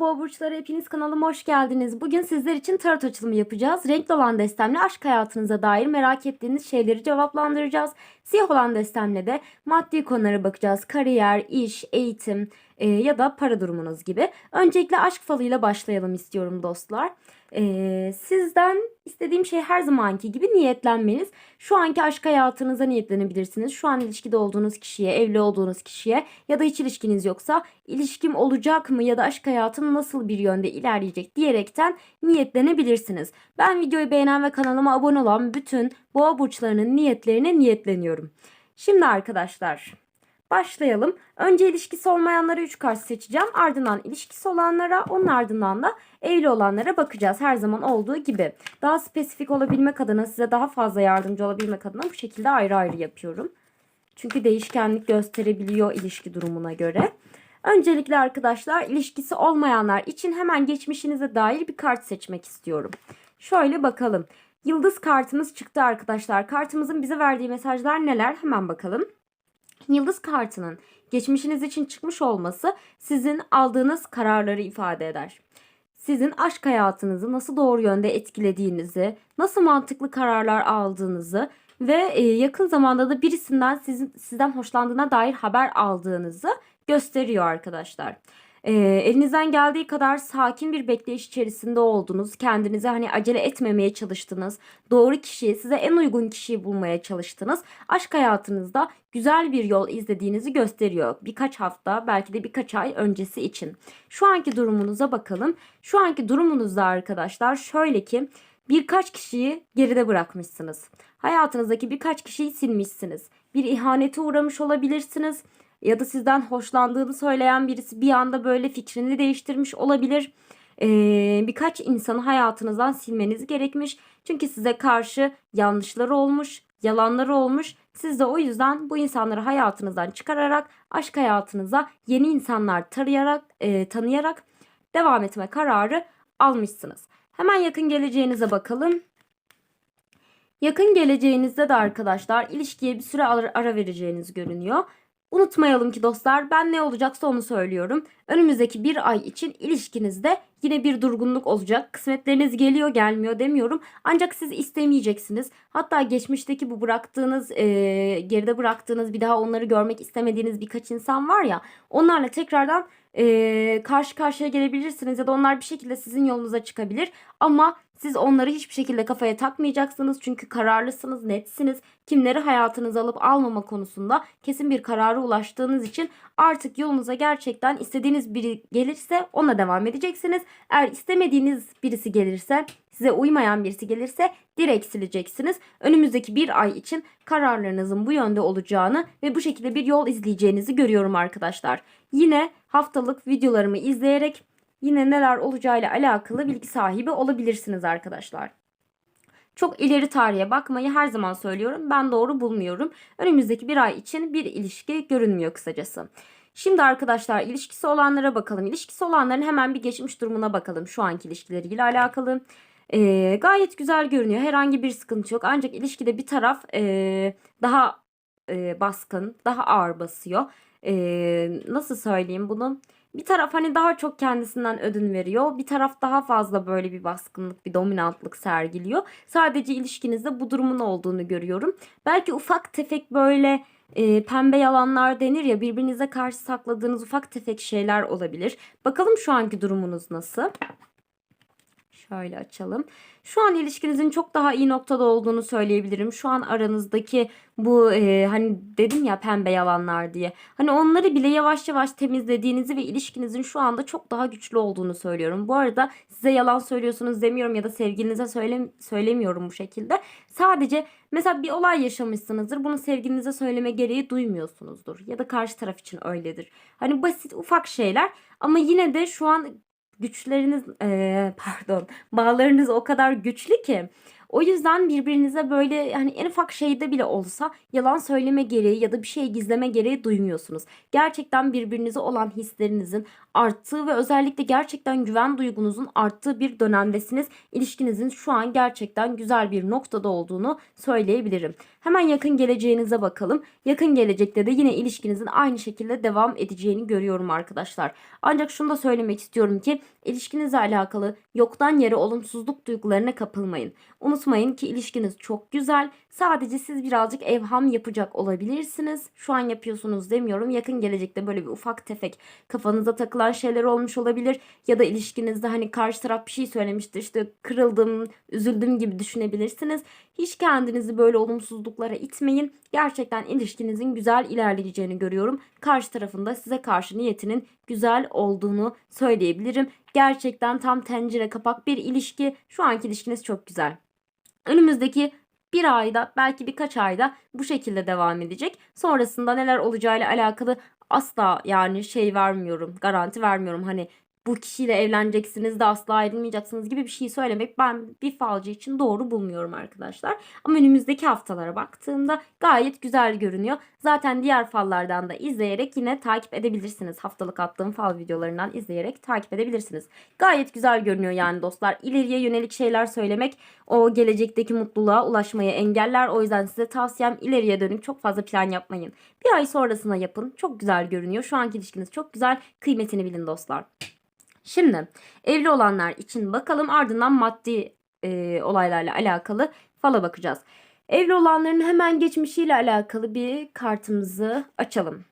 Boğa burçları hepiniz kanalıma hoş geldiniz. Bugün sizler için tarot açılımı yapacağız. Renkli olan destemle aşk hayatınıza dair merak ettiğiniz şeyleri cevaplandıracağız. Siyah olan destemle de maddi konulara bakacağız. Kariyer, iş, eğitim e, ya da para durumunuz gibi. Öncelikle aşk falıyla başlayalım istiyorum dostlar. E, sizden istediğim şey her zamanki gibi niyetlenmeniz. Şu anki aşk hayatınıza niyetlenebilirsiniz. Şu an ilişkide olduğunuz kişiye, evli olduğunuz kişiye ya da hiç ilişkiniz yoksa ilişkim olacak mı ya da aşk hayatım nasıl bir yönde ilerleyecek diyerekten niyetlenebilirsiniz. Ben videoyu beğenen ve kanalıma abone olan bütün boğa burçlarının niyetlerine niyetleniyorum. Şimdi arkadaşlar başlayalım. Önce ilişkisi olmayanlara 3 kart seçeceğim. Ardından ilişkisi olanlara, onun ardından da evli olanlara bakacağız. Her zaman olduğu gibi. Daha spesifik olabilmek adına, size daha fazla yardımcı olabilmek adına bu şekilde ayrı ayrı yapıyorum. Çünkü değişkenlik gösterebiliyor ilişki durumuna göre. Öncelikle arkadaşlar ilişkisi olmayanlar için hemen geçmişinize dair bir kart seçmek istiyorum. Şöyle bakalım. Yıldız kartımız çıktı arkadaşlar. Kartımızın bize verdiği mesajlar neler? Hemen bakalım. Yıldız kartının geçmişiniz için çıkmış olması sizin aldığınız kararları ifade eder. Sizin aşk hayatınızı nasıl doğru yönde etkilediğinizi, nasıl mantıklı kararlar aldığınızı ve e, yakın zamanda da birisinden sizin sizden hoşlandığına dair haber aldığınızı gösteriyor arkadaşlar. E, elinizden geldiği kadar sakin bir bekleyiş içerisinde oldunuz. Kendinize hani acele etmemeye çalıştınız. Doğru kişiyi, size en uygun kişiyi bulmaya çalıştınız. Aşk hayatınızda güzel bir yol izlediğinizi gösteriyor. Birkaç hafta, belki de birkaç ay öncesi için. Şu anki durumunuza bakalım. Şu anki durumunuzda arkadaşlar şöyle ki birkaç kişiyi geride bırakmışsınız. Hayatınızdaki birkaç kişiyi silmişsiniz. Bir ihanete uğramış olabilirsiniz ya da sizden hoşlandığını söyleyen birisi bir anda böyle fikrini değiştirmiş olabilir. Ee, birkaç insanı hayatınızdan silmeniz gerekmiş. Çünkü size karşı yanlışları olmuş, yalanları olmuş. Siz de o yüzden bu insanları hayatınızdan çıkararak aşk hayatınıza yeni insanlar tarayarak, e, tanıyarak devam etme kararı almışsınız. Hemen yakın geleceğinize bakalım. Yakın geleceğinizde de arkadaşlar ilişkiye bir süre ara, ara vereceğiniz görünüyor. Unutmayalım ki dostlar ben ne olacaksa onu söylüyorum. Önümüzdeki bir ay için ilişkinizde yine bir durgunluk olacak. Kısmetleriniz geliyor gelmiyor demiyorum. Ancak siz istemeyeceksiniz. Hatta geçmişteki bu bıraktığınız e, geride bıraktığınız bir daha onları görmek istemediğiniz birkaç insan var ya. Onlarla tekrardan e, karşı karşıya gelebilirsiniz ya da onlar bir şekilde sizin yolunuza çıkabilir. Ama siz onları hiçbir şekilde kafaya takmayacaksınız çünkü kararlısınız, netsiniz. Kimleri hayatınıza alıp almama konusunda kesin bir karara ulaştığınız için artık yolunuza gerçekten istediğiniz biri gelirse ona devam edeceksiniz. Eğer istemediğiniz birisi gelirse, size uymayan birisi gelirse direkt sileceksiniz. Önümüzdeki bir ay için kararlarınızın bu yönde olacağını ve bu şekilde bir yol izleyeceğinizi görüyorum arkadaşlar. Yine haftalık videolarımı izleyerek yine neler olacağıyla alakalı bilgi sahibi olabilirsiniz arkadaşlar. Çok ileri tarihe bakmayı her zaman söylüyorum. Ben doğru bulmuyorum. Önümüzdeki bir ay için bir ilişki görünmüyor kısacası. Şimdi arkadaşlar ilişkisi olanlara bakalım. İlişkisi olanların hemen bir geçmiş durumuna bakalım. Şu anki ilişkileriyle alakalı. Ee, gayet güzel görünüyor. Herhangi bir sıkıntı yok. Ancak ilişkide bir taraf ee, daha e, baskın, daha ağır basıyor. Ee, nasıl söyleyeyim bunu? Bir taraf hani daha çok kendisinden ödün veriyor. Bir taraf daha fazla böyle bir baskınlık, bir dominantlık sergiliyor. Sadece ilişkinizde bu durumun olduğunu görüyorum. Belki ufak tefek böyle e, pembe yalanlar denir ya birbirinize karşı sakladığınız ufak tefek şeyler olabilir. Bakalım şu anki durumunuz nasıl? Şöyle açalım. Şu an ilişkinizin çok daha iyi noktada olduğunu söyleyebilirim. Şu an aranızdaki bu e, hani dedim ya pembe yalanlar diye. Hani onları bile yavaş yavaş temizlediğinizi ve ilişkinizin şu anda çok daha güçlü olduğunu söylüyorum. Bu arada size yalan söylüyorsunuz demiyorum ya da sevgilinize söyle, söylemiyorum bu şekilde. Sadece mesela bir olay yaşamışsınızdır. Bunu sevgilinize söyleme gereği duymuyorsunuzdur. Ya da karşı taraf için öyledir. Hani basit ufak şeyler ama yine de şu an güçleriniz e, pardon bağlarınız o kadar güçlü ki O yüzden birbirinize böyle hani en ufak şeyde bile olsa yalan söyleme gereği ya da bir şey gizleme gereği duymuyorsunuz. Gerçekten birbirinize olan hislerinizin arttığı ve özellikle gerçekten güven duygunuzun arttığı bir dönemdesiniz. İlişkinizin şu an gerçekten güzel bir noktada olduğunu söyleyebilirim. Hemen yakın geleceğinize bakalım. Yakın gelecekte de yine ilişkinizin aynı şekilde devam edeceğini görüyorum arkadaşlar. Ancak şunu da söylemek istiyorum ki ilişkinizle alakalı yoktan yere olumsuzluk duygularına kapılmayın. Unutmayın ki ilişkiniz çok güzel. Sadece siz birazcık evham yapacak olabilirsiniz. Şu an yapıyorsunuz demiyorum. Yakın gelecekte böyle bir ufak tefek kafanıza takılan şeyler olmuş olabilir. Ya da ilişkinizde hani karşı taraf bir şey söylemişti işte kırıldım, üzüldüm gibi düşünebilirsiniz. Hiç kendinizi böyle olumsuzluklara itmeyin. Gerçekten ilişkinizin güzel ilerleyeceğini görüyorum. Karşı tarafında size karşı niyetinin güzel olduğunu söyleyebilirim. Gerçekten tam tencere kapak bir ilişki. Şu anki ilişkiniz çok güzel. Önümüzdeki bir ayda belki birkaç ayda bu şekilde devam edecek. Sonrasında neler olacağıyla alakalı asla yani şey vermiyorum, garanti vermiyorum. Hani bu kişiyle evleneceksiniz de asla ayrılmayacaksınız gibi bir şey söylemek ben bir falcı için doğru bulmuyorum arkadaşlar. Ama önümüzdeki haftalara baktığımda gayet güzel görünüyor. Zaten diğer fallardan da izleyerek yine takip edebilirsiniz. Haftalık attığım fal videolarından izleyerek takip edebilirsiniz. Gayet güzel görünüyor yani dostlar. İleriye yönelik şeyler söylemek o gelecekteki mutluluğa ulaşmayı engeller. O yüzden size tavsiyem ileriye dönük çok fazla plan yapmayın. Bir ay sonrasına yapın. Çok güzel görünüyor. Şu anki ilişkiniz çok güzel. Kıymetini bilin dostlar. Şimdi evli olanlar için bakalım ardından maddi e, olaylarla alakalı fala bakacağız. Evli olanların hemen geçmişiyle alakalı bir kartımızı açalım.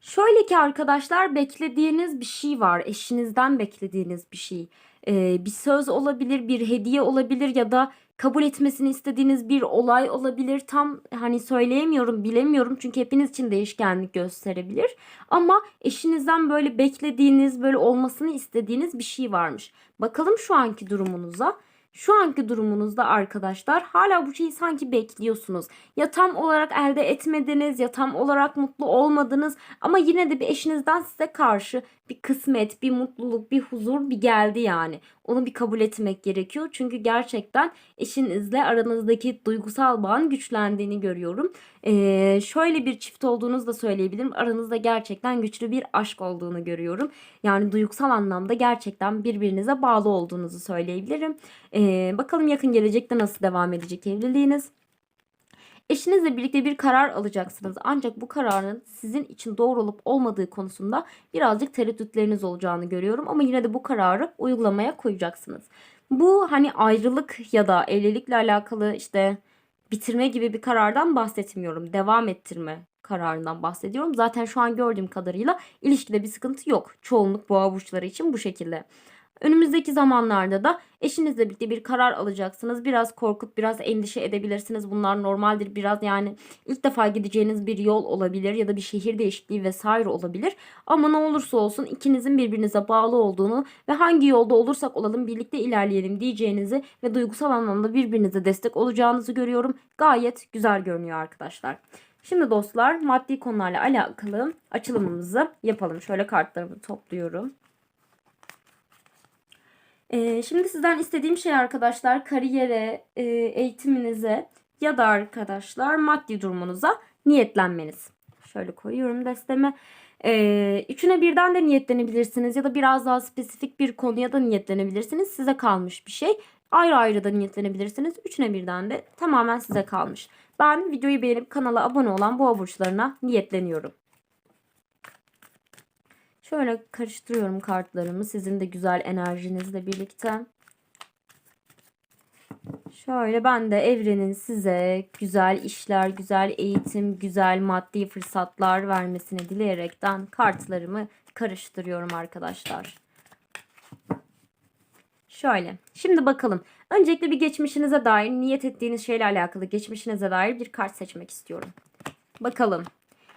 Şöyle ki arkadaşlar beklediğiniz bir şey var. Eşinizden beklediğiniz bir şey. Ee, bir söz olabilir, bir hediye olabilir ya da kabul etmesini istediğiniz bir olay olabilir. Tam hani söyleyemiyorum, bilemiyorum çünkü hepiniz için değişkenlik gösterebilir. Ama eşinizden böyle beklediğiniz, böyle olmasını istediğiniz bir şey varmış. Bakalım şu anki durumunuza. Şu anki durumunuzda arkadaşlar hala bu şeyi sanki bekliyorsunuz. Ya tam olarak elde etmediniz ya tam olarak mutlu olmadınız ama yine de bir eşinizden size karşı bir kısmet, bir mutluluk, bir huzur bir geldi yani. Onu bir kabul etmek gerekiyor. Çünkü gerçekten eşinizle aranızdaki duygusal bağın güçlendiğini görüyorum. Ee, şöyle bir çift olduğunuzu da söyleyebilirim. Aranızda gerçekten güçlü bir aşk olduğunu görüyorum. Yani duygusal anlamda gerçekten birbirinize bağlı olduğunuzu söyleyebilirim. Ee, bakalım yakın gelecekte nasıl devam edecek evliliğiniz. Eşinizle birlikte bir karar alacaksınız. Ancak bu kararın sizin için doğru olup olmadığı konusunda birazcık tereddütleriniz olacağını görüyorum. Ama yine de bu kararı uygulamaya koyacaksınız. Bu hani ayrılık ya da evlilikle alakalı işte bitirme gibi bir karardan bahsetmiyorum. Devam ettirme kararından bahsediyorum. Zaten şu an gördüğüm kadarıyla ilişkide bir sıkıntı yok. Çoğunluk boğa burçları için bu şekilde. Önümüzdeki zamanlarda da eşinizle birlikte bir karar alacaksınız. Biraz korkup biraz endişe edebilirsiniz. Bunlar normaldir. Biraz yani ilk defa gideceğiniz bir yol olabilir ya da bir şehir değişikliği vesaire olabilir. Ama ne olursa olsun ikinizin birbirinize bağlı olduğunu ve hangi yolda olursak olalım birlikte ilerleyelim diyeceğinizi ve duygusal anlamda birbirinize destek olacağınızı görüyorum. Gayet güzel görünüyor arkadaşlar. Şimdi dostlar maddi konularla alakalı açılımımızı yapalım. Şöyle kartlarımı topluyorum. Ee, şimdi sizden istediğim şey arkadaşlar kariyere, e, eğitiminize ya da arkadaşlar maddi durumunuza niyetlenmeniz. Şöyle koyuyorum desteme. Ee, üçüne birden de niyetlenebilirsiniz ya da biraz daha spesifik bir konuya da niyetlenebilirsiniz. Size kalmış bir şey. Ayrı ayrı da niyetlenebilirsiniz. Üçüne birden de tamamen size kalmış. Ben videoyu beğenip kanala abone olan boğa burçlarına niyetleniyorum. Şöyle karıştırıyorum kartlarımı sizin de güzel enerjinizle birlikte. Şöyle ben de evrenin size güzel işler, güzel eğitim, güzel maddi fırsatlar vermesini dileyerekten kartlarımı karıştırıyorum arkadaşlar. Şöyle. Şimdi bakalım. Öncelikle bir geçmişinize dair, niyet ettiğiniz şeyle alakalı geçmişinize dair bir kart seçmek istiyorum. Bakalım.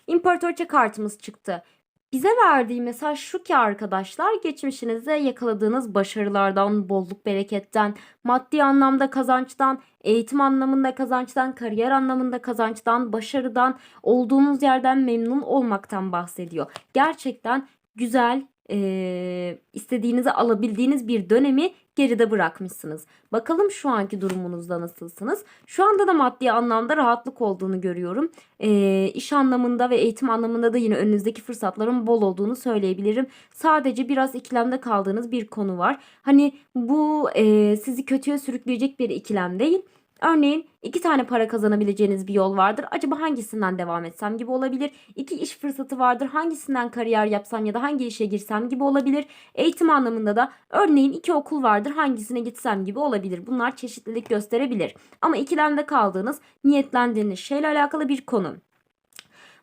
İmparatorça kartımız çıktı. Bize verdiği mesaj şu ki arkadaşlar geçmişinizde yakaladığınız başarılardan, bolluk bereketten, maddi anlamda kazançtan, eğitim anlamında kazançtan, kariyer anlamında kazançtan, başarıdan, olduğunuz yerden memnun olmaktan bahsediyor. Gerçekten güzel e, istediğinizi alabildiğiniz bir dönemi geride bırakmışsınız. Bakalım şu anki durumunuzda nasılsınız? Şu anda da maddi anlamda rahatlık olduğunu görüyorum. E, iş anlamında ve eğitim anlamında da yine önünüzdeki fırsatların bol olduğunu söyleyebilirim. Sadece biraz ikilemde kaldığınız bir konu var. Hani bu e, sizi kötüye sürükleyecek bir ikilem değil. Örneğin iki tane para kazanabileceğiniz bir yol vardır. Acaba hangisinden devam etsem gibi olabilir. İki iş fırsatı vardır. Hangisinden kariyer yapsam ya da hangi işe girsem gibi olabilir. Eğitim anlamında da örneğin iki okul vardır. Hangisine gitsem gibi olabilir. Bunlar çeşitlilik gösterebilir. Ama ikilemde kaldığınız, niyetlendiğiniz şeyle alakalı bir konu.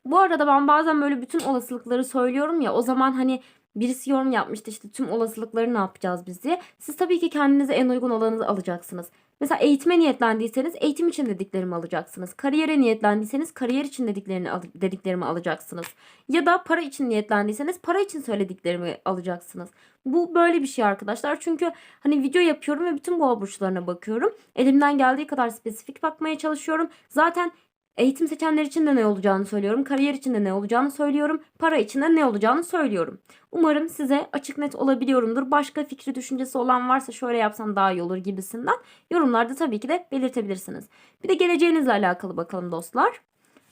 Bu arada ben bazen böyle bütün olasılıkları söylüyorum ya o zaman hani birisi yorum yapmıştı işte tüm olasılıkları ne yapacağız biz diye. Siz tabii ki kendinize en uygun olanı alacaksınız. Mesela eğitime niyetlendiyseniz eğitim için dediklerimi alacaksınız. Kariyere niyetlendiyseniz kariyer için dediklerini al- dediklerimi alacaksınız. Ya da para için niyetlendiyseniz para için söylediklerimi alacaksınız. Bu böyle bir şey arkadaşlar. Çünkü hani video yapıyorum ve bütün boğa burçlarına bakıyorum. Elimden geldiği kadar spesifik bakmaya çalışıyorum. Zaten Eğitim seçenler için de ne olacağını söylüyorum. Kariyer için de ne olacağını söylüyorum. Para için de ne olacağını söylüyorum. Umarım size açık net olabiliyorumdur. Başka fikri düşüncesi olan varsa şöyle yapsam daha iyi olur gibisinden yorumlarda tabii ki de belirtebilirsiniz. Bir de geleceğinizle alakalı bakalım dostlar.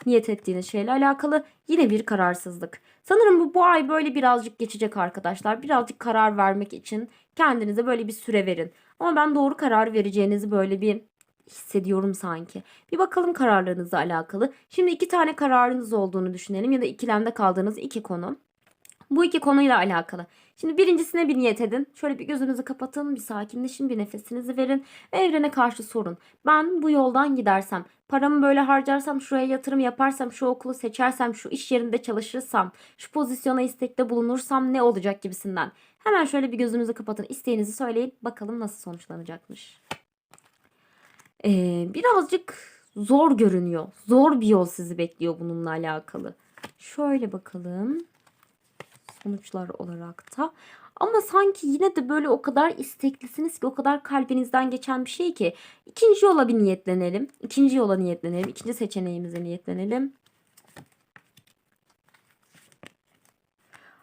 Niyet ettiğiniz şeyle alakalı yine bir kararsızlık. Sanırım bu, bu ay böyle birazcık geçecek arkadaşlar. Birazcık karar vermek için kendinize böyle bir süre verin. Ama ben doğru karar vereceğinizi böyle bir hissediyorum sanki. Bir bakalım kararlarınızla alakalı. Şimdi iki tane kararınız olduğunu düşünelim ya da ikilemde kaldığınız iki konu. Bu iki konuyla alakalı. Şimdi birincisine bir niyet edin. Şöyle bir gözünüzü kapatın, bir sakinleşin, bir nefesinizi verin. Ve evrene karşı sorun. Ben bu yoldan gidersem, paramı böyle harcarsam, şuraya yatırım yaparsam, şu okulu seçersem, şu iş yerinde çalışırsam, şu pozisyona istekte bulunursam ne olacak gibisinden. Hemen şöyle bir gözünüzü kapatın, isteğinizi söyleyin. Bakalım nasıl sonuçlanacakmış. Ee, birazcık zor görünüyor. Zor bir yol sizi bekliyor bununla alakalı. Şöyle bakalım. Sonuçlar olarak da. Ama sanki yine de böyle o kadar isteklisiniz ki o kadar kalbinizden geçen bir şey ki. İkinci yola bir niyetlenelim. İkinci yola niyetlenelim. İkinci seçeneğimize niyetlenelim.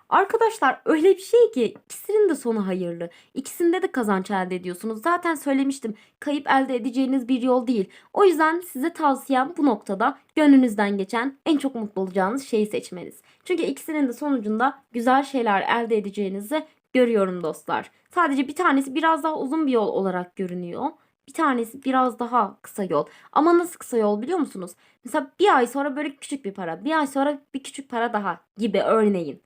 Arkadaşlar öyle bir şey ki ikisinin de sonu hayırlı. İkisinde de kazanç elde ediyorsunuz. Zaten söylemiştim kayıp elde edeceğiniz bir yol değil. O yüzden size tavsiyem bu noktada gönlünüzden geçen en çok mutlu olacağınız şeyi seçmeniz. Çünkü ikisinin de sonucunda güzel şeyler elde edeceğinizi görüyorum dostlar. Sadece bir tanesi biraz daha uzun bir yol olarak görünüyor. Bir tanesi biraz daha kısa yol. Ama nasıl kısa yol biliyor musunuz? Mesela bir ay sonra böyle küçük bir para, bir ay sonra bir küçük para daha gibi örneğin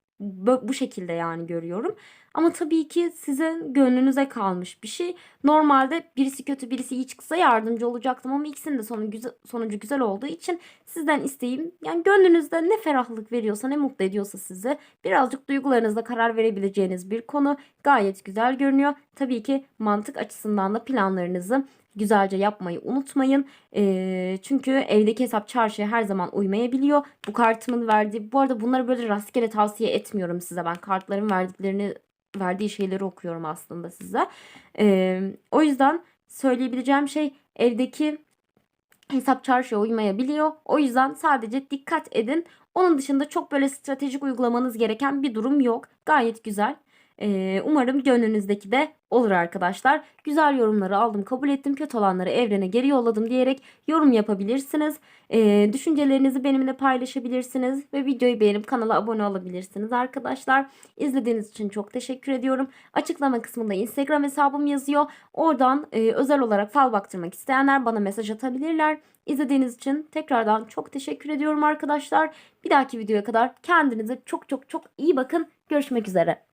bu şekilde yani görüyorum. Ama tabii ki sizin gönlünüze kalmış bir şey. Normalde birisi kötü birisi iyi çıksa yardımcı olacaktım ama ikisinin de sonu güzel, sonucu güzel olduğu için sizden isteğim yani gönlünüzde ne ferahlık veriyorsa ne mutlu ediyorsa sizi birazcık duygularınızla karar verebileceğiniz bir konu gayet güzel görünüyor. Tabii ki mantık açısından da planlarınızı güzelce yapmayı unutmayın. Ee, çünkü evdeki hesap çarşıya her zaman uymayabiliyor. Bu kartımın verdiği bu arada bunları böyle rastgele tavsiye etmiyorum size. Ben kartların verdiklerini verdiği şeyleri okuyorum aslında size. Ee, o yüzden söyleyebileceğim şey evdeki hesap çarşıya uymayabiliyor. O yüzden sadece dikkat edin. Onun dışında çok böyle stratejik uygulamanız gereken bir durum yok. Gayet güzel. Umarım gönlünüzdeki de olur arkadaşlar. Güzel yorumları aldım, kabul ettim. Kötü olanları evrene geri yolladım diyerek yorum yapabilirsiniz. Düşüncelerinizi benimle paylaşabilirsiniz ve videoyu beğenip kanala abone olabilirsiniz arkadaşlar. İzlediğiniz için çok teşekkür ediyorum. Açıklama kısmında Instagram hesabım yazıyor. Oradan özel olarak fal baktırmak isteyenler bana mesaj atabilirler. İzlediğiniz için tekrardan çok teşekkür ediyorum arkadaşlar. Bir dahaki videoya kadar kendinize çok çok çok iyi bakın. Görüşmek üzere.